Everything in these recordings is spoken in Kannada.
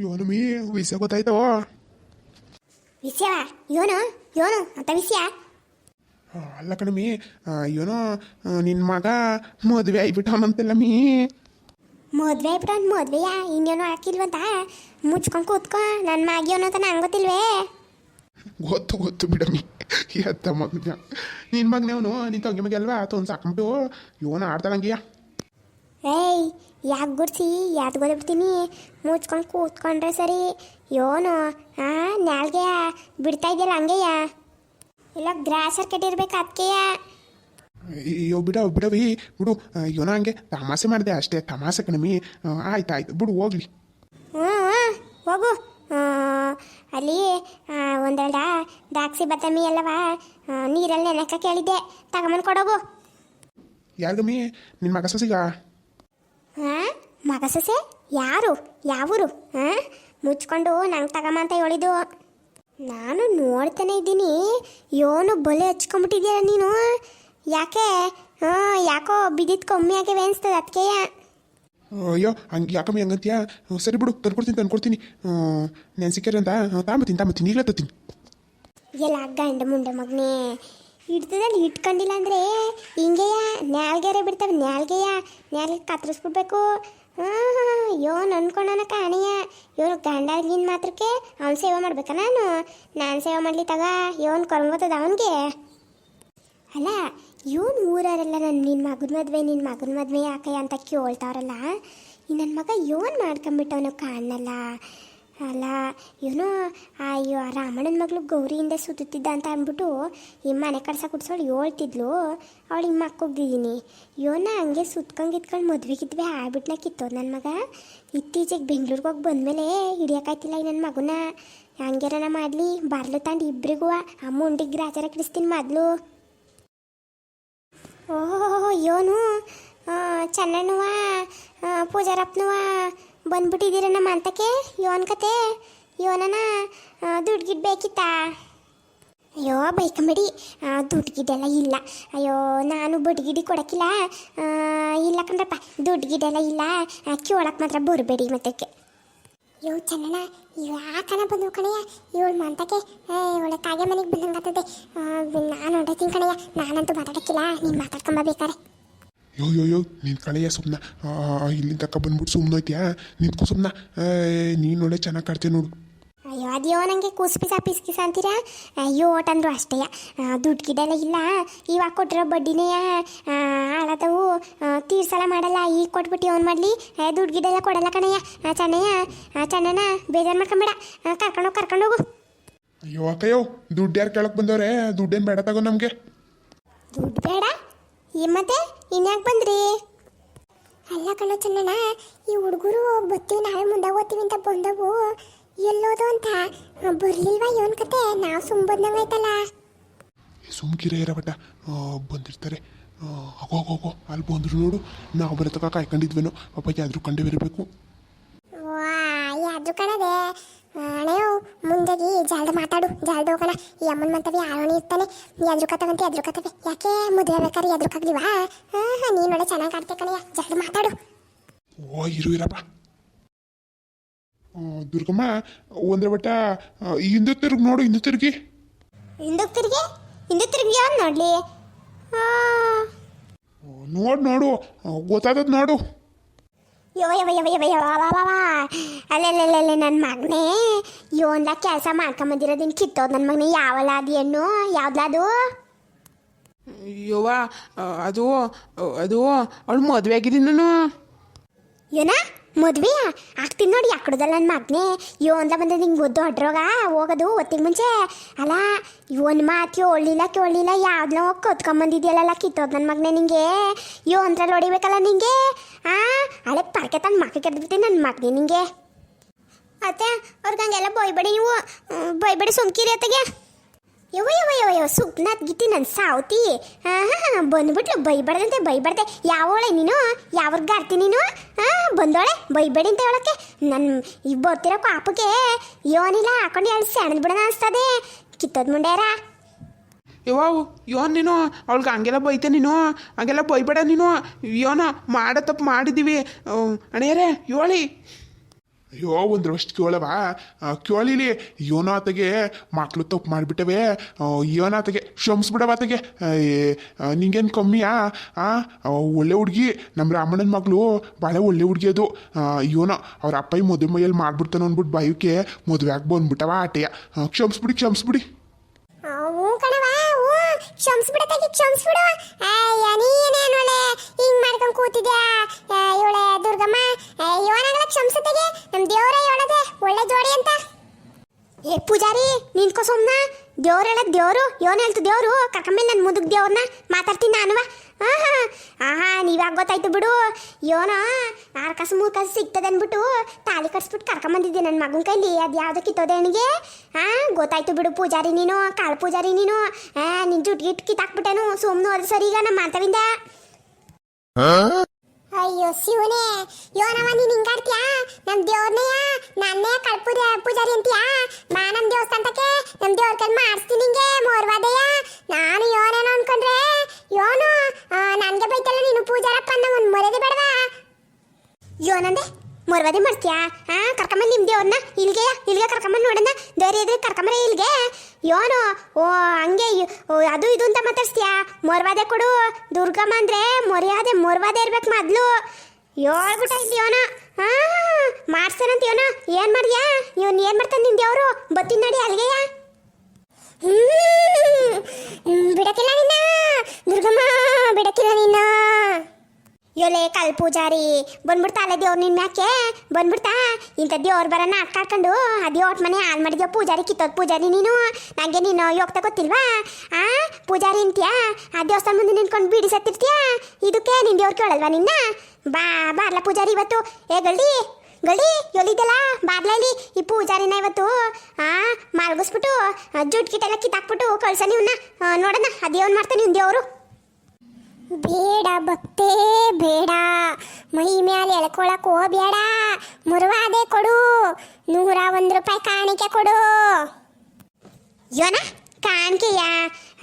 ಇವನು ಮೀ ವಿಷಯ ಗೊತ್ತಾಯ್ತವ ವಿಷಯ ಯೋನು ಯೋನು ಅಂತ ವಿಷಯ? ಅಲ್ಲ ಕಣಮಿ ಏನೋ ನಿನ್ನ ಮಗ ಮದುವೆ ಆಗ್ಬಿಟ್ಟವನಂತೆಲ್ಲ ಮೀ. ಮದ್ವೆ ಆಗಿಬಿಟ್ಟ ಮದುವೆಯ? ಇನ್ನೇನು ಹಾಕಿಲ್ವಂತ? ಮುಚ್ಕೊಂಡು ಕೂತ್ಕೊ. ನನ್ನ ಮಾಗಿಯೋನು ಅಂತ ನಂಗೆ ಗೊತ್ತಿಲ್ವೇ? ಗೊತ್ತು ಗೊತ್ತು ಬಿಡಮಿ ಎತ್ತ ಮಗನ. ನಿನ್ನ ಮಗನೇ ಅವನು ನಿನ್ನ ತಂಗಿ ಮಗ ಅಲ್ವಾ? ತೊಂದು ಸಾಕೊಂಬಿಟ್ಟು ಇವನು ಆಡ್ತಾಳಂಗಿಯ? ಏಯ್ ಯಾಕೆ ಗುಡ್ಸಿ? ಯಾತ್ ಗೊತ್ತಿಬಿಡ್ತೀನಿ ಮುಚ್ಕೊಂಡು ಕೂತ್ಕೊಂಡ್ರೆ ಸರಿ. ಯೋನು ಆ ನಾಲ್ಗೆಯ ಬಿಡ್ತಾ ಇದೆಯಲ್ಲ ಹಂಗೆಯ? ಇಲ್ಲ ಗ್ರಾಸರ್ ಕಟ್ಟಿರ್ಬೇಕು ಅದಕ್ಕೆಯ ಅಯ್ಯೋ ಬಿಡ ಬಿಡವಿ ಬಿಡು. ಯೋನ ಹಂಗೆ ತಮಾಸೆ ಮಾಡಿದೆ ಅಷ್ಟೇ. ತಮಾಸೆ ಕಣಮಿ ಆಯ್ತು ಆಯ್ತು ಬಿಡು ಹೋಗ್ಲಿ. ಹ್ಞೂ ಹೋಗು. ಅಲ್ಲಿ ಒಂದೆರಡ ದ್ರಾಕ್ಷಿ ಬದಾಮಿ ಎಲ್ಲವ ನೀರಲ್ಲಿ ನೆನಕ ಕೇಳಿದ್ದೆ. ತಗೊಂಬಂದು ಕೊಡೋಗು. ಯಾರಿಗಮ್ಮಿ ನಿನ್ನ ಮಗ ಸಸಿಗ? ಹಾಂ? ಮಗ ಸೊಸೆ? ಯಾರು? ಯಾವೂರು? ಹಾಂ? ಮುಚ್ಕೊಂಡು ನಂಗೆ ತಗಮ್ಮ ಅಂತ ಹೇಳಿದು ನಾನು ನೋಡ್ತಾನೆ ಇದ್ದೀನಿ. ಯೋನು ಬಲೆ ಹಚ್ಕೊಂಬಿಟ್ಟಿದ್ಯಾ ನೀನು? ಯಾಕೆ? ಹಾಂ ಯಾಕೋ ಬಿದ್ದಿದ್ದು ಕಮ್ಮಿ ಆಗಿವೆ ಅನಿಸ್ತದೆ ಅದಕ್ಕೆ ಅಯ್ಯೋ ಹಂಗೆ ಯಾಕಮ್ಮಿ ಹಂಗಂತೀಯ? ಸರಿ ಬಿಡು ತಂದ್ಕೊಡ್ತೀನಿ ತಂದ್ಕೊಡ್ತೀನಿ. ನಾನು ಸಿಕ್ಕರೆ ಅಂತ ತಾಂಬತ್ತೀನಿ ತಾಂಬತ್ತೀನಿ ಈಗಲೇ ತತ್ತೀನಿ ಎಲ್ಲ ಗಂಡ ಮುಂಡೆ ಮಗನೇ. ಹಿಡ್ತದಲ್ಲಿ ಹಿಟ್ಕೊಂಡಿಲ್ಲ ಅಂದರೆ ಹಿಂಗೆಯ, ನ್ಯಾಲ್ಗೆರೆ ಬಿಡ್ತವೆ, ನ್ಯಾಲ್ಗೆಯ, ನ್ಯಾಲ್ಗೆ ಕತ್ತರಿಸ್ಬಿಡ್ಬೇಕು. ಹಾಂ ಯೋನ್ ಅನ್ಕೊಂಡನ ಕಾಣಿಯ. ಇವನು ಗಂಡಗಿನ ಮಾತ್ರಕ್ಕೆ ಅವ್ನು ಸೇವೆ ಮಾಡ್ಬೇಕಾ ನಾನು? ನಾನು ಸೇವೆ ಮಾಡಲಿ ತಗ ಯೋನ್ ಕೊರಂಗೊತ್ತದ ಅವನಿಗೆ? ಅಲ್ಲ, ಇವನು ಊರವರೆಲ್ಲ ನನ್ನ ನಿನ್ನ ಮಗನ ಮದುವೆ ನಿನ್ನ ಮಗನ ಮದುವೆ ಯಾಕೆ ಅಂತ ಕೇಳ್ತಾವ್ರಲ್ಲ? ಈ ನನ್ನ ಮಗ ಯೋನ್ ಮಾಡ್ಕೊಂಬಿಟ್ಟವನು ಕಾಣಲ್ಲ. ಅಲ್ಲ, ಇವನು ಅಯ್ಯೋ ರಾಮಣ್ಣನ ಮಗಳು ಗೌರಿಯಿಂದ ಸುತ್ತುತ್ತಿದ್ದ ಅಂತ ಅಂದ್ಬಿಟ್ಟು ಈ ಮನೆ ಕಡ್ಸ ಕುಡ್ಸೋಳು ಹೇಳ್ತಿದ್ಲು. ಅವಳು ನಿಮ್ಮ ಮಕ್ಕೋಗಿದ್ದೀನಿ ಇವನ ಹಂಗೆ ಸುತ್ಕೊಂಡು ಗಿತ್ಕೊಂಡು ಮದ್ವೆ ಗಿದ್ವೆ ಆಗ್ಬಿಟ್ನ ಕಿತ್ತೋ ನನ್ನ ಮಗ. ಇತ್ತೀಚೆಗೆ ಬೆಂಗ್ಳೂರಿಗೆ ಹೋಗಿ ಬಂದಮೇಲೆ ಹಿಡಿಯೋಕ್ಕಾಯ್ತಿಲ್ಲ ಈ ನನ್ನ ಮಗುನ. ಹಂಗೇರನ ಮಾಡಲಿ, ಬರ್ಲು ತಂಡು ಇಬ್ಬರಿಗೂ ಅಮ್ಮ ಉಂಡಿಗೆ ಗ್ರಾಚಾರ ಕಿಡಿಸ್ತೀನಿ ಮೊದಲು. ಓಹೋ ಯೋನು ಚೆನ್ನಣ್ಣವ ಪೂಜಾರಪ್ಪನವ ಬಂದ್ಬಿಟ್ಟಿದ್ದೀರ ನಮ್ಮ ಅಂತಕ್ಕೆ ಯೋನ್ ಕತೆ? ಯೋನನ ದುಡ್ಡು ಬೇಕಿತ್ತಾ ಅಯ್ಯೋ, ಬೈಕಂಬಿಡಿ. ದುಡ್ಡು ಗಿಡೆಲ್ಲ ಇಲ್ಲ. ಅಯ್ಯೋ, ನಾನು ಬಡ್ಗಿಡಿ ಗಿಡಿ ಕೊಡೋಕ್ಕಿಲ್ಲ ಇಲ್ಲ ಕಣ್ರಪ್ಪ ದುಡ್ಡು ಗಿಡೆಲ್ಲ ಇಲ್ಲ ಕೇಳಕ್ಕೆ ಮಾತ್ರ ಬರಬೇಡಿ ಮತ್ತಕ್ಕೆ. ಯೋ ಚೆನ್ನಣ್ಣ ಯಾಕನ ಬಂದು ಕಣಯ್ಯ. ಇವಳು ಮಂತಕ್ಕೆ ಇವಳ ಕಾಗೆ ಮನೆಗೆ ಬಂದಂಗಾಗ್ತದೆ ನಾನು ಹೊಡೆತೀನಿ ಕಣಯ್ಯ. ನಾನಂತೂ ಮಾತಾಡಕ್ಕಿಲ್ಲ. ನೀನು ಮಾತಾಡ್ಕೊಂಬ ಯೋ ಯೋ ಯೋ ನಿನ್ ಕಳೆಯ ಸುಮ್ಮನ ಇಲ್ಲಿಂದ ತಕ್ಕ ಬಂದ್ಬಿಟ್ಟು ಸುಮ್ಮನೆ ಹೋಯ್ತಿಯಾ? ನಿಂತ್ಕೊ ಸುಮ್ಮನ ನೀನು ಒಳ್ಳೆ ಚೆನ್ನಾಗಿ ಕಾಡ್ತೀಯ ನೋಡು. ಅಯ್ಯೋ ಅದ್ಯೋ ನನಗೆ ಕೂಸ್ಪಿಸ ಪಿಸ್ಕಿಸ ಅಂತೀರಾ? ಅಯ್ಯೋ ಓಟಂದ್ರು ಅಷ್ಟೇ. ದುಡ್ಡು ಗಿಡ್ಡೆಲ್ಲ ಇಲ್ಲ. ಇವಾಗ ಕೊಟ್ಟಿರೋ ಬಡ್ಡಿನೇ ಹಾಳಾದವು. ತೀರ್ಸಲ ಮಾಡಲ್ಲ. ಈಗ ಕೊಟ್ಬಿಟ್ಟು ಅವ್ನು ಮಾಡಲಿ. ದುಡ್ಡು ಗಿಡಲ್ಲ ಕೊಡಲ್ಲ ಕಣಯ್ಯ. ಚೆನ್ನಯ್ಯ ಆ, ಚೆನ್ನಣ್ಣ ಬೇಜಾರು ಮಾಡ್ಕೊಂಬೇಡ. ಕರ್ಕೊಂಡೋಗಿ ಕರ್ಕೊಂಡೋಗು ಅಯ್ಯೋ ಅಕ್ಕಯ್ಯೋ ದುಡ್ಡು ಯಾರು ಕೇಳಕ್ಕೆ ಬಂದವ್ರೆ? ದುಡ್ಡೇನು ಬೇಡ ತಗೋ ನಮಗೆ. ದುಡ್ಡು ಬೇಡ? ಈ ಮತ್ತೆ? ಇನ್ಯಾಕೆ ಬಂದ್ರಿ? ಅಲ್ಲ ಕಣೋ ಚೆನ್ನಣ್ಣ ಈ ಹುಡುಗರು ಬತ್ತಿ ನಾಳೆ ಮುಂದೆ ಓದ್ತೀವಿ ಅಂತ ಬಂದವು. ಎಲ್ಲೋದು ಅಂತ. ಬರ್ಲಿಲ್ವಾ ಇವನ್ ಕತೆ? ನಾವು ಸುಮ್ ಬಂದಂಗಾಯ್ತಲ್ಲ ಸುಮ್ಕಿರೇ ಇರಬಟ್ಟ ಬಂದಿರ್ತಾರೆ. ಹೋಗೋ ಹೋಗೋ ಅಲ್ಲಿ ಬಂದ್ರು ನೋಡು. ನಾವು ಬರೋ ತಕ ಕಾಯ್ಕೊಂಡಿದ್ವೇನೋ ಅಪ್ಪ ಯಾವ್ದು ಕಂಡು ಬರಬೇಕು. ವಾ ಯಾವ್ದು ಕಣದೆ. ಅಣ್ಣಯ್ಯೋ ಮುಂದಾಗಿ ಜಾಲ್ದ ಮಾತಾಡು ಜಾಲ್ದ ಹೋಗೋಣ. ಈ ಅಮ್ಮನ ಮಂತವಿ ಆರೋಣಿ ಇರ್ತಾನೆ. ಎದ್ರು ಕತ್ತವಂತೆ ಎದ್ರು ಕತ್ತವೆ ಯಾಕೆ ಮದುವೆ ಬೇಕಾದ್ರೆ ಎದ್ರುಕಾಗ್ಲಿವಾ ಹಾಂ ಹಾಂ ನೀನು ಒಳ್ಳೆ ಚೆನ್ನಾಗಿ ಕಾಡ್ತೆ ಕಣಯ್ಯ. ಜಾಲ್ದ ಮಾತಾಡು. ಓ ಇರು ಇರಪ್ಪ. ಆ, ದುರ್ಗಮ್ಮ ಒಂದ್ರ ಬಟ್ಟ ಹಿಂದೆ ತಿರುಗಿ ನೋಡು ಹಿಂದೆ ತಿರುಗಿ ಹಿಂದಕ್ಕೆ ತಿರುಗಿ ಹಿಂದಕ್ಕೆ ತಿರುಗಿ ಯಾವ್ದು ನೋಡ್ಲಿ ನೋಡು. ನೋಡು ಗೊತ್ತಾದದ್ ನೋಡು. ಅಲ್ಲೆಲ್ಲೆಲ್ಲೆಲ್ಲೆ ನನ್ನ ಮಗನೇ. ಯೋನ್ಲ ಕೆಲಸ ಮಾಡ್ಕೊಂಬಂದಿರೋದಿನ್ ಕಿತ್ತೋದು ನನ್ನ ಮಗನೇ. ಯಾವಲ್ಲ ಅದು ಹೆಣ್ಣು? ಯಾವ್ದಲ್ಲ ಅದು? ಯವ್ವ ಅದು ಅದು ಅವಳು ಮದುವೆ ಆಗಿದ್ದೀನಿ ನಾನು. ಏನ? ಮದ್ವೆ? ಆಗ್ತೀನಿ ನೋಡಿ ಯಾಕಡದಲ್ಲ ನನ್ನ ಮಗನೇ. ಯೋನ್ಲ ಬಂದ ನಿಂಗೆ ಗೊದ್ದು ಹೊಡ್ರೋಗ ಹೋಗೋದು ಒತ್ತಿಗೆ ಮುಂಚೆ. ಅಲ್ಲ, ಇವನ್ ಮಾತು ಕೇಳಲಿಲ್ಲ ಕೇಳಲಿಲ್ಲ ಯಾವ್ದನ್ನ ಹೋಗಿ ಕೊತ್ಕೊಂಬಂದಿದ್ಯಲ್ಲ ಕಿತ್ತೋದು ನನ್ನ ಮಗ್ನೆ ನಿಂಗೆ. ಯೋನ್ರಲ್ಲಿ ಹೊಡಿಬೇಕಲ್ಲ ನಿಂಗೆ. ಆ ಹಳೆ ಪರ್ಕೆ ತಂದು ಮಕ್ಕ ಕೆಡ್ಬಿಡ್ತೀನಿ ನನ್ನ ಮಗ್ನೆ ನಿಂಗೆ. ಅತ್ತೆ, ಅವ್ರಿಗೆ ಹಂಗೆಲ್ಲ ಬೊಯ್ಬೇಡಿ ನೀವು. ಬೊಯ್ಬೇಡಿ ಸುಮ್ಕಿರಿ ಅತ್ತಗೆ. ಯವ ಯವ ಯವ ಯವ ಸುಪ್ನಾಥ್ ಗಿತ್ತಿ ನನ್ನ ಸಾವ್ತಿ. ಹಾಂ ಬಂದ್ಬಿಟ್ಲು, ಬೈಬಾರ್ದಂತೆ ಬೈಬಾರ್ದೆ. ಯಾವಳೆ ನೀನು? ಯಾವ್ರಿಗೆ ಆರ್ತಿ ನೀನು? ಹಾಂ ಬಂದೋಳೆ, ಬೈಬೇಡಿ ಅಂತ ಹೇಳಕ್ಕೆ ನನ್ನ ಈಗ ಬರ್ತಿರೋ ಪಾಪಕ್ಕೆ ಯೋನಿಲ್ಲ ಹಾಕೊಂಡು ಹೇಳಿ ಸೆಣದ್ ಬಿಡೋಣ ಅನಿಸ್ತದೆ. ಕಿತ್ತೋದ್ ಮುಂಡ್ಯಾರ ಯವ್ವ, ಯೋನ್ ನೀನು? ಅವಳಿಗೆ ಹಂಗೆಲ್ಲ ಬೈತೆ ನೀನು? ಹಂಗೆಲ್ಲ ಬೈಬೇಡ ನೀನು? ಯೋನ ಮಾಡೋ ತಪ್ಪು ಮಾಡಿದ್ದೀವಿ ಅಣ್ಣಯ್ಯರೇ ಹೇಳಿ ಅಯ್ಯೋ, ಒಂದು ವರ್ಷ ಕೇಳವ? ಕೇಳಿಲಿ ಯೋನ ಆತಗೆ ಮಕ್ಳು ತಪ್ಪು ಮಾಡಿಬಿಟ್ಟವೆ. ಯೋನ ಆತಗೆ ಕ್ಷಮಿಸ್ಬಿಡವ ಆತಗೆ. ನಿಂಗೇನು ಕಮ್ಮಿಯಾ? ಒಳ್ಳೆ ಹುಡುಗಿ. ನಮ್ಮ ರಾಮಣ್ಣನ ಮಗಳು ಭಾಳ ಒಳ್ಳೆ ಹುಡುಗಿ ಅದು. ಯೋನ, ಅವ್ರ ಅಪ್ಪಾಯಿ ಮದುವೆ ಮೈಯಲ್ಲಿ ಮಾಡ್ಬಿಡ್ತಾನೆ ಅಂದ್ಬಿಟ್ಟು ಬಾಯುಕೆ ಮದುವೆ ಆಗಿ ಬಂದ್ಬಿಟ್ಟವ ಆಟೆಯ. ಕ್ಷಮಿಸ್ಬಿಡಿ ಕ್ಷಮಿಸ್ಬಿಡಿ. ಕ್ಷಮಿಸ್ಬಿಡತ್ತಾಗಿ ಕ್ಷಮಿಸ್ಬಿಡು. ಅಯ್ಯ ನೀನೇನು ಒಳ್ಳೆ ಹಿಂಗ್ ಮಾಡ್ಕೊಂಡು ಕೂತಿದ್ಯಾ? ಇವಳೆ ದುರ್ಗಮ್ಮ ಇವನಾಗಲ ಕ್ಷಮಿಸತೆಗೆ ನಮ್ಮ ದೇವರೇ ಹೇಳದೆ ಒಳ್ಳೆ ಜೋಡಿ ಅಂತ. ಏ, ಪೂಜಾರಿ, ನಿಂತ್ಕೋ ಸುಮ್ನ. ದೇವ್ರ ಹೇಳದ್ ದೇವ್ರು ಯೋನ್ ಹೇಳ್ತು ದೇವ್ರು. ಕರ್ಕೊಂಬಂದ್ ನನ್ನ ಮುದುಕ್ ದೇವ್ರನ್ನ ಮಾತಾಡ್ತೀನಿ ನಾನುವ. ಆಹಾ ಆಹಾ ನೀವಾಗ ಗೊತ್ತಾಯ್ತು ಬಿಡು. ಯೋನ ಆರು ಕಸು ಮೂರು ಕಸ ಸಿಗ್ತದೆ ಅಂದ್ಬಿಟ್ಟು ತಾಲಿ ಕಟ್ಸ್ಬಿಟ್ಟು ಕರ್ಕೊಂಬಂದಿದ್ದೆ ನನ್ನ ಮಗನ ಕೈಲಿ. ಅದು ಯಾವುದೋ ಕಿತ್ತೋದೆ ನನಗೆ ಹಾ ಗೊತ್ತಾಯ್ತು ಬಿಡು ಪೂಜಾರಿ ನೀನು, ಕಾಳು ಪೂಜಾರಿ ನೀನು. ಆ, ನಿನ್ ಜುಟ್ ಗಿಟ್ ಕಿತ್ತಾಕ್ಬಿಟ್ಟೆನು. ಸುಮ್ಮನೆ ಅದು ಸರಿ ಈಗ ನಮ್ಮ ಮಾತವಿಂದ. ಅಯ್ಯೋ, ಶಿವನೇ. ಯೋನವ ನೀನ್ ಹಿಂಗಾಡ್ತೀಯಾ ನಮ್ ದೇವ್ರನೆಯ? ನನ್ನೇ ಕಳ್ಪೂಜ ಪೂಜಾರಿ ಅಂತೀಯಾ? ಮಾ ನಮ್ಮ ದೇವಸ್ಥಾನಕ್ಕೆ. ನಮ್ ದೇವ್ರ ಕೈ ಮಾಡಿಸ್ತೀನಿ ನಿಂಗೆ ಮೋರ್ವಾದಯ್ಯ ನಾನು ಯೋನೇನೋ ಅನ್ಕೊಂಡ್ರೆ. ಯೋನು ನನಗೆ ಬೈತಲ್ಲ ನೀನು ಪೂಜಾರಪ್ಪ ಅನ್ನೋ ಒಂದು ಮರ್ಯಾದೆ ಬೇಡವಾ? ಯೋನಂದೆ, ಮೊರವಾದೆ ಮಾಡ್ತೀಯಾ? ಹಾ ಕರ್ಕಮ್ಮ ನಿಮ್ಮ ದೇವ್ರನ್ನ ಇಲ್ಗೆ ಇಲ್ಗೆ ಕರ್ಕೊಂಬಂದ್ ನೋಡಣ್ಣ. ಧೈರ್ಯ ಇದ್ರೆ ಕರ್ಕೊಂಬರೇ ಇಲ್ಗೆ. ಯೋನು ಓ, ಹಂಗೆ ಅದು ಇದು ಅಂತ ಮಾತಾಡ್ಸ್ತೀಯಾ? ಮೊರ್ವಾದೆ ಕೊಡು. ದುರ್ಗಮ್ಮ ಅಂದ್ರೆ ಮರ್ಯಾದೆ, ಮೊರ್ವಾದೆ ಇರ್ಬೇಕು ಮೊದ್ಲು. ಹೇಳ್ಬಿಟ್ಟ ಇಲ್ಲಿ ಯೋನ ಹಾ ಮಾಡ್ತಾನಂತ ಯೋನ ಏನ್ ಮಾಡ್ಯಾ ಇವನ್ ಏನ್ ಮಾಡ್ತಾನೆ ನಿನ್ ದೇವ್ರು ಬತ್ತೀನಿ ನಡಿ ಅಲ್ಲಿಗೆಯ ಬಿಡಕ್ಕಿಲ್ಲ ನಿನ್ನ. ದುರ್ಗಮ್ಮ, ಬಿಡಕ್ಕಿಲ್ಲ ನಿನ್ನ ಯೋಲೆ ಕಲ್ ಪೂಜಾರಿ, ಬಂದ್ಬಿಡ್ತಾ ಅಲ್ಲೇ ದೇವ್ರು ನಿನ್ನ ಮ್ಯಾಕೆ? ಬಂದ್ಬಿಡ್ತಾ? ಇಂಥ ದೇವ್ರು ಬರೋಣ ಅಟ್ಕಾಡ್ಕೊಂಡು ಅದೇ ದೇವ್ರ ಮನೆ ಹಾಲ್ ಮಾಡಿದ್ಯೋ ಪೂಜಾರಿ, ಕಿತ್ತೋದ್ ಪೂಜಾರಿ ನೀನು? ನಂಗೆ ನೀನು ಯೋಗ್ತಾ ಗೊತ್ತಿಲ್ವಾ? ಆ, ಪೂಜಾರಿ ಅಂತೀಯಾ? ಆ ದೇವಸ್ಥಾನ ಮುಂದೆ ನಿಂತ್ಕೊಂಡು ಬೀಡಿ ಸತ್ತಿರ್ತೀಯಾ? ಇದಕ್ಕೆ ನಿನ್ ದೇವ್ರು ಕೇಳಲ್ವಾ ನಿನ್ನ? ಬಾ ಬಾರ್ಲ ಪೂಜಾರಿ ಇವತ್ತು. ಏ ಗಳ್ಳಿ ಗಳ್ಳಿ ಎಲ್ಲಿದ್ದಲ್ಲ ಬಾರ್ಲಲ್ಲಿ ಈ ಪೂಜಾರಿನ ಇವತ್ತು, ಆ, ಮಲಗಿಸ್ಬಿಟ್ಟು ಜುಟ್ ಕಿಟ್ಟೆಲ್ಲ ಕಿತ್ತಾಕ್ಬಿಟ್ಟು ಕಳ್ಸ ನೀವನ್ನ ನೋಡೋಣ ಅದೇವನ್ ಮಾಡ್ತಾನೆ ನಿನ್ ದೇವರು. ಬೇಡ ಭಕ್ತೇ ಬೇಡ. ಮೈ ಮ್ಯಾಲೆ ಎಳ್ಕೊಳಕ್ ಹೋಗ್ಬೇಡ. ಮುರುವಾದೆ ಕೊಡು. ನೂರ ಒಂದು ರೂಪಾಯಿ ಕಾಣಿಕೆ ಕೊಡು. ಯೋನ, ಕಾಣಿಕೆಯ?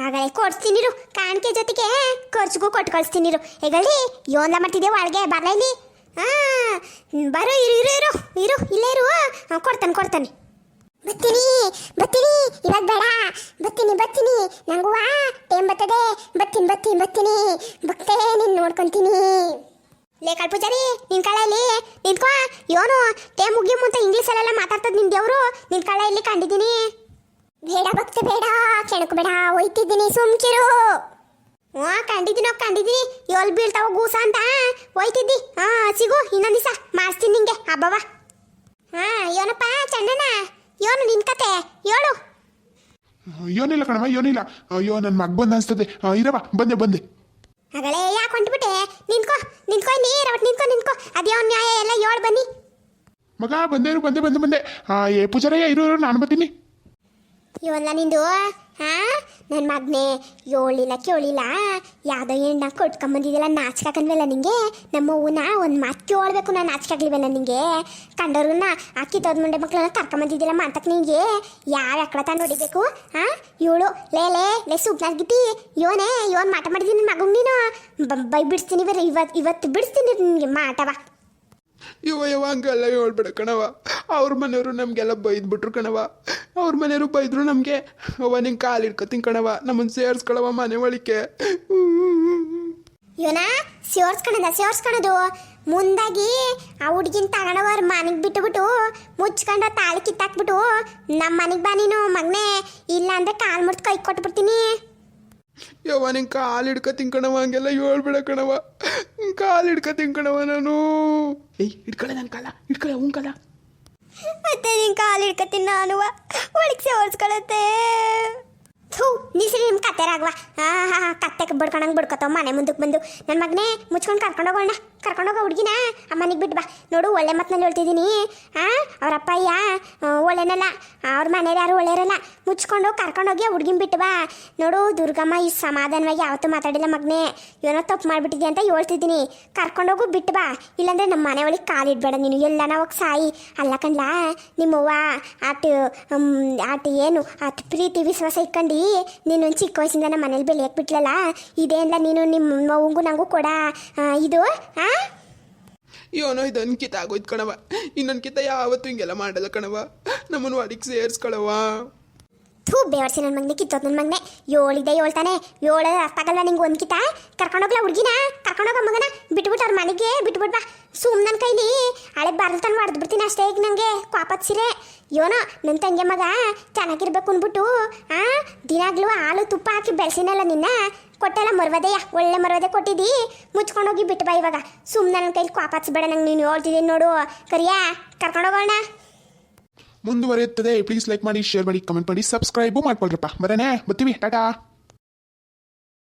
ಹಾಗಾದ್ರೆ ಕೊಡ್ಸ್ತೀನಿರು ಕಾಣಿಕೆ ಜೊತೆಗೆ ಖರ್ಚಿಗೂ ಕೊಟ್ಟು ಕಳಿಸ್ತೀನಿರು ಹೇಗಲ್ಲಿ ಯೋನ್ಲ ಮಾಡ್ತಿದ್ದೆ ಒಳಗೆ? ಬರಲ ಹಾ, ಬರೋ, ಇರು ಇರು ಇರು ಇರು, ಇಲ್ಲೇ ಇರು. ಕೊಡ್ತಾನೆ ಕೊಡ್ತಾನೆ. ಬತ್ತೀನಿ ಬತ್ತೀನಿ, ಇವಾಗ ಬೇಡ. ಬತ್ತೀನಿ ಬತ್ತೀನಿ ನಂಗುವ ಟೈಮ್ ಬರ್ತದೆ. ಬತ್ತೀನಿ ಬತ್ತೀನಿ ಬತ್ತೀನಿ ಭಕ್ತೇ ನಿನ್ ನೋಡ್ಕೊಂತೀನಿ. ಲೇ ಕಲ್ಪೂಜಾರಿ ನಿನ್ ಕಳೆಯಲ್ಲಿ ನಿಂತ್ಕೋ. ಯೋನು, ಟೈಮ್ ಮುಂತ ಇಂಗ್ಲೀಷಲ್ಲೆಲ್ಲ ಮಾತಾಡ್ತದ ನಿನ್ ದೇವ್ರು ನಿನ್ ಕಳ ಇಲ್ಲಿ ಕಂಡಿದ್ದೀನಿ. ಬೇಡ ಭಕ್ತೆ ಬೇಡ, ಕೆಣಕು ಬೇಡ ಹೋಯ್ತಿದ್ದೀನಿ ಸುಮ್ಕಿರು ಹ್ಞೂ, ಕಂಡಿದ್ದೀನಿ ಕಂಡಿದ್ದೀನಿ. ಎಲ್ ಬೀಳ್ತಾವ ಗೂಸ ಅಂತ. ಹೋಯ್ತಿದ್ದಿ ಹಾ, ಸಿಗು, ಇನ್ನೊಂದು ದಿವಸ. ಮಾಡಿಸ್ತೀನಿ ನಿಂಗೆ, ಹಬ್ಬವ. ಹಾ ಏನಪ್ಪ ಚಂದನ? ಏನು ನಿನ್ ಕತೆ ಹೇಳು ಏನಿಲ್ಲ ಕಣವ ಏನಿಲ್ಲ ಅಯ್ಯೋ ನನ್ನ ಮಗ ಬಂದ ಅನ್ಸ್ತದೆ. ಇರವ ಬಂದೆ ಬಂದೆ. ಹಾಗಳೇ ಯಾಕೆ ಹೊಂಟ್ಬಿಟ್ಟೆ? ನಿಂತ್ಕೋ ನಿಂತ್ಕೋ ನೀರ್ ಅವಟ್ ನಿಂತ್ಕೋ ನಿಂತ್ಕೋ. ಅದ್ಯಾವ ನ್ಯಾಯ ಎಲ್ಲ ಹೇಳು ಬನ್ನಿ. ಮಗ ಬಂದೆ ಇರು, ಬಂದೆ ಬಂದೆ ಬಂದೆ. ಆ, ಏ ಪೂಜಾರಯ್ಯ ಇರು ಇರು, ನಾನು ಬರ್ತೀನಿ. ಇವಲ್ಲ ನಿಂದು? ಹಾ? ನನ್ನ ಮಗನೇ ಏಳಿಲ್ಲ ಕೇಳಿಲ್ಲ ಯಾವುದೋ ಹೆಣ್ಣ ಕೊಟ್ಕೊಂಬಂದಿದ್ದಿಲ್ಲ ನಾಚ್ಕಾಕನ್ವಲ್ಲ ನಿಂಗೆ? ನಮ್ಮ ಅವ್ವನ ಒಂದು ಮಾತು ಕೇಳಬೇಕು ನಾನು ನಾಚ್ಕಾಗ್ಲಿವಲ್ಲ ನಿಂಗೆ? ಕಂಡವ್ರನ್ನ ಅಕ್ಕಿ ತೋದ್ ಮುಂಡೆ ಮಕ್ಕಳನ್ನ ಕರ್ಕೊಂಬಂದಿದ್ದಿಲ್ಲ ಮಾತಕ್ಕೆ ನಿಂಗೆ? ಯಾವ ಎಕ್ಕಳ ತಾನು ಹೊಡಿಬೇಕು, ಹಾ? ಇವಳು ಲೇ ಲೇ ಲೇ ಸೂಪ್ನಾಗಿತ್ತಿ ಯೋನೇ, ಯೋನ್ ಮಾಟ ಮಾಡಿದ್ದೀನಿ ನನ್ನ ಮಗಂಗೆ ನೀನು? ಬ- ಬಿಡಿಸ್ತೀನಿ ಇವತ್ತು ಇವತ್ತು ಬಿಡಿಸ್ತೀನಿ ನಿನಗೆ ಮಾಟವ. ಇವ ಯವ ಹಂಗೆಲ್ಲ, ಹೇಳ್ಬೇಡ ಕಣವ ಅವ್ರ ಮನೆಯವರು ನಮಗೆಲ್ಲ ಬೈದ್ಬಿಟ್ರು ಕಣವ ಅವ್ರ ಮನೆಯವರು ಬೈದ್ರು ನಮಗೆ. ಅವ ನಿಂಗೆ ಕಾಲು ಹಿಡ್ಕೊತೀನಿ ಕಣವ ನಮ್ಮನ್ನು ಸೇರಿಸ್ಕೊಳವ ಮನೆ ಒಳಿಕೆ ಇವನ ಸೇರ್ಸ್ಕಣದ ಸೇರ್ಸ್ಕಣದು ಮುಂದಾಗಿ ಆ ಹುಡುಗಿನ ತಗೊಂಡವ್ರ ಮನೆಗೆ ಬಿಟ್ಟುಬಿಟ್ಟು ಮುಚ್ಕೊಂಡ ತಾಳಿ ಕಿತ್ತಾಕ್ಬಿಟ್ಟು ನಮ್ಮ ಮನೆಗೆ ಬಾ ನೀನು, ಮಗನೇ. ಇಲ್ಲ ಅಂದ್ರೆ ಕಾಲ್ ಮುರ್ದು ಕೈ ಕೊಟ್ಬಿಡ್ತೀನಿ. ಯವ್ವ ನಿಂಗೆ ಕಾಲು ಹಿಡ್ಕೊತೀನಿ ಕಣವ ಹಂಗೆಲ್ಲ ಹೇಳ್ಬೇಡ ಕಣವ ಕಾಲು ಹಿಡ್ಕೊತೀನಿ ಕಣವ ನಾನು. ಏಯ್, ಹಿಡ್ಕೊಳೆ ನನ್ನ ಕಾಲ, ಹಿಡ್ಕೊಳೆ ಅವ್ನ ಕಾಲ. ಮತ್ತೆ ನಿನ್ ಕಾಲು ಹಿಡ್ಕತೀನಿ ನಾನು ಒಳಗೆ ಸೇರ್ಸ್ಕೊಳತ್ತೆ ಥೂ ನಿಸ್ರಿ ನಿಮ್ಮ ಕತ್ತೆ ರಾಗವ ಹಾ ಹಾ ಹಾ ಕತ್ತೆ ಬಡ್ಕೊಂಡಂಗೆ ಬಡ್ಕೊತಾವ, ಮನೆ ಮುಂದಕ್ಕೆ ಬಂದು. ನನ್ನ ಮಗನೇ, ಮುಚ್ಕೊಂಡು ಕರ್ಕೊಂಡೋಗೋಣ ಕರ್ಕೊಂಡೋಗೋ ಹುಡುಗಿನ ಅಮ್ಮನಿಗೆ ಮನೆಗೆ ಬಿಟ್ಟು ಬಾ ನೋಡು, ಒಳ್ಳೆ ಮತ್ನಲ್ಲಿ ಹೇಳ್ತಿದ್ದೀನಿ. ಹಾಂ ಅವ್ರ ಅಪ್ಪಯ್ಯ ಒಳ್ಳೆನಲ್ಲ. ಅವ್ರ ಮನೇಲಿ ಯಾರು ಒಳ್ಳೆಯರಲ್ಲ ಮುಚ್ಕೊಂಡು ಕರ್ಕೊಂಡೋಗಿ ಹುಡುಗಿನ ಬಿಟ್ಟು ಬಾ ನೋಡು, ದುರ್ಗಮ್ಮ ಈ ಸಮಾಧಾನವಾಗಿ ಯಾವತ್ತೂ ಮಾತಾಡಿಲ್ಲ ಮಗನೇ. ಏನೋ ತಪ್ಪು ಮಾಡಿಬಿಟ್ಟಿದ್ದೆ ಅಂತ ಹೇಳ್ತಿದ್ದೀನಿ. ಕರ್ಕೊಂಡೋಗು ಬಿಟ್ಟು ಬಾ ಇಲ್ಲಾಂದ್ರೆ ನಮ್ಮ ಮನೆ ಒಳಗೆ ಕಾಲಿಡ್ಬೇಡ ನೀನು. ಎಲ್ಲ ನಾವು ಸಾಯಿ. ಅಲ್ಲ ಕಂಡ್ಲಾ ನಿಮ್ಮವ್ವ, ಆಟ ಆಟ ಏನು, ಆಟ ಪ್ರೀತಿ, ವಿಶ್ವಾಸ ಇಟ್ಕೊಂಡು ನೀನು ಚಿಕ್ಕ ವಯಸ್ಸಿಂದ ನಮ್ಮ ಮನೇಲಿ ಬೆಳೆಯಕ್ಕೆ ಬಿಟ್ಲಲ್ಲ? ಇದೇನಿಲ್ಲ ನೀನು ನಿಮ್ಮ ಮಗುಂಗು ನಂಗೂ ಕೊಡ. ಆ, ಇದು ಆ? ಏನೋ ಇದು ಅನ್ಕಿತ ಆಗೋಯ್ತು ಕಣವ ಇನ್ನೊಂದ್ಕಿತ ಯಾವತ್ತೂ ಹಿಂಗೆಲ್ಲ ಮಾಡಲ್ಲ ಕಣವ ನಮ್ಮನ್ನು ಅಡಿಗೆ ಸೇರಿಸ್ಕೊಳವ ಥೂ ಬೇವರ್ಸಿ ನನ್ನ ಮಗನೇ ಕಿತ್ತೋದ್ ನನ್ನ ಮಗನೇ. ಏಳಿದೆ ಏಳ್ತಾನೆ ಏಳು ಅರ್ಥ ಆಗಲ್ಲ ನಿಂಗೆ ಒಂದು ಕಿತ ಕರ್ಕೊಂಡೋಗ್ಲ ಹುಡುಗಿನ? ಕರ್ಕೊಂಡೋಗ ಮಗನ? ಬಿಟ್ಬಿಟ್ಟು ಅವ್ರ ಮನೆಗೆ? ಬಿಟ್ಬಿಡ್ಬಾ ಸುಮ್ ನನ್ನ ಕೈಲಿ. ಹಳೆ ಬರ್ತಾನೆ ಹೊಡೆದು ಬಿಡ್ತೀನಿ ಅಷ್ಟೇ ಈಗ ನನಗೆ ಕಾಪತ್ಸಿರೆ ಯೋನೋ ನನ್ನ ತಂಗಿ ಮಗ ಚೆನ್ನಾಗಿರ್ಬೇಕು ಅಂದ್ಬಿಟ್ಟು, ಆ, ದಿನಾಗ್ಲೂ ಹಾಲು ತುಪ್ಪ ಹಾಕಿ ಬೆಳೆಸಿನಲ್ಲ ನಿನ್ನ? ಕೊಟ್ಟೆಲ್ಲ ಮರ್ವದೆಯ ಒಳ್ಳೆ ಮರ್ವದೆ ಕೊಟ್ಟಿದ್ದಿ ಮುಚ್ಕೊಂಡೋಗಿ ಬಿಟ್ಟು ಬಾ ಇವಾಗ. ಸುಮ್ಮನೆ ನನ್ನ ಕೈಲಿ ಕಾಪಾತ್ಸ್ಬೇಡ ನಂಗೆ ನೀನು ಹೇಳ್ತಿದ್ದೀನಿ ನೋಡು. ಕರಿಯಾ ಕರ್ಕೊಂಡೋಗೋಣ ಮುಂದುವರಿಯುತ್ತದೆ. ಪ್ಲೀಸ್ ಲೈಕ್ ಮಾಡಿ ಶೇರ್ ಮಾಡಿ ಕಮೆಂಟ್ ಮಾಡಿ ಸಬ್ಸ್ಕ್ರೈಬು ಮಾಡ್ಕೊಳ್ರಪ್ಪ. ಬರೋಣ ಬರ್ತೀವಿ. ಟಾಟಾ.